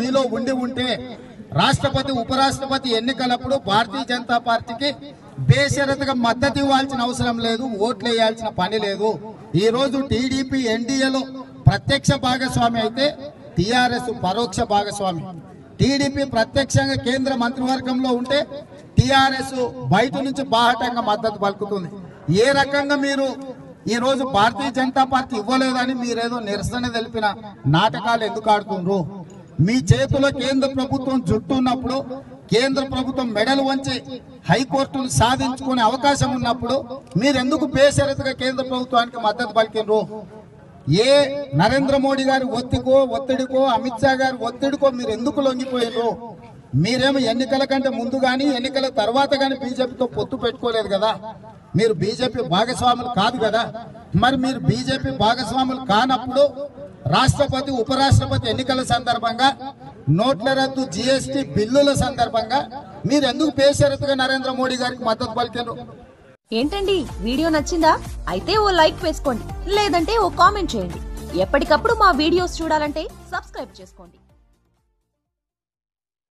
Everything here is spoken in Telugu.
మీలో ఉండి ఉంటే రాష్ట్రపతి ఉపరాష్ట్రపతి ఎన్నికలప్పుడు భారతీయ జనతా పార్టీకి బేషరతుగా మద్దతు ఇవ్వాల్సిన అవసరం లేదు ఓట్లు వేయాల్సిన పని లేదు. ఈ రోజు టీడీపీ ఎన్డీఏలో ప్రత్యక్ష భాగస్వామి అయితే టిఆర్ఎస్ పరోక్ష భాగస్వామి. టీడీపీ ప్రత్యక్షంగా కేంద్ర మంత్రివర్గంలో ఉంటే టిఆర్ఎస్ బయట నుంచి బాహటంగా మద్దతు పలుకుతుంది. ఏ రకంగా మీరు ఈ రోజు భారతీయ జనతా పార్టీ ఇవ్వలేదని మీరేదో నిరసన తెలిపిన నాటకాలు ఎందుకు ఆడుతుండ్రు? మీ చేతిలో కేంద్ర ప్రభుత్వం జుట్టున్నప్పుడు కేంద్ర ప్రభుత్వం మెడలు వంచి హైకోర్టును సాధించుకునే అవకాశం ఉన్నప్పుడు మీరెందుకు బేషరతుగా కేంద్ర ప్రభుత్వానికి మద్దతు పలికినరు ఏ నరేంద్ర మోడీ గారి ఒత్తికో ఒత్తిడికో అమిత్ షా గారి ఒత్తిడికో మీరు ఎందుకు లొంగిపోయారు మీరేమో ఎన్నికల కంటే ముందు కానీ ఎన్నికల తర్వాత కానీ బీజేపీతో పొత్తు పెట్టుకోలేదు కదా. మీరు బీజేపీ భాగస్వాములు కాదు కదా. మరి మీరు బీజేపీ భాగస్వాములు కానప్పుడు రాష్ట్రపతి ఉపరాష్ట్రపతి ఎన్నికల సందర్భంగా నోట్ల రద్దు జిఎస్టి బిల్లుల సందర్భంగా మీరు ఎందుకు బేషరతుగా నరేంద్ర మోడీ గారికి మద్దతు పలికారు? ఏంటండి? వీడియో నచ్చిందా? అయితే ఓ లైక్ వేసుకోండి. లేదంటే ఓ కామెంట్ చేయండి. ఎప్పటికప్పుడు మా వీడియోస్ చూడాలంటే సబ్స్క్రైబ్ చేసుకోండి.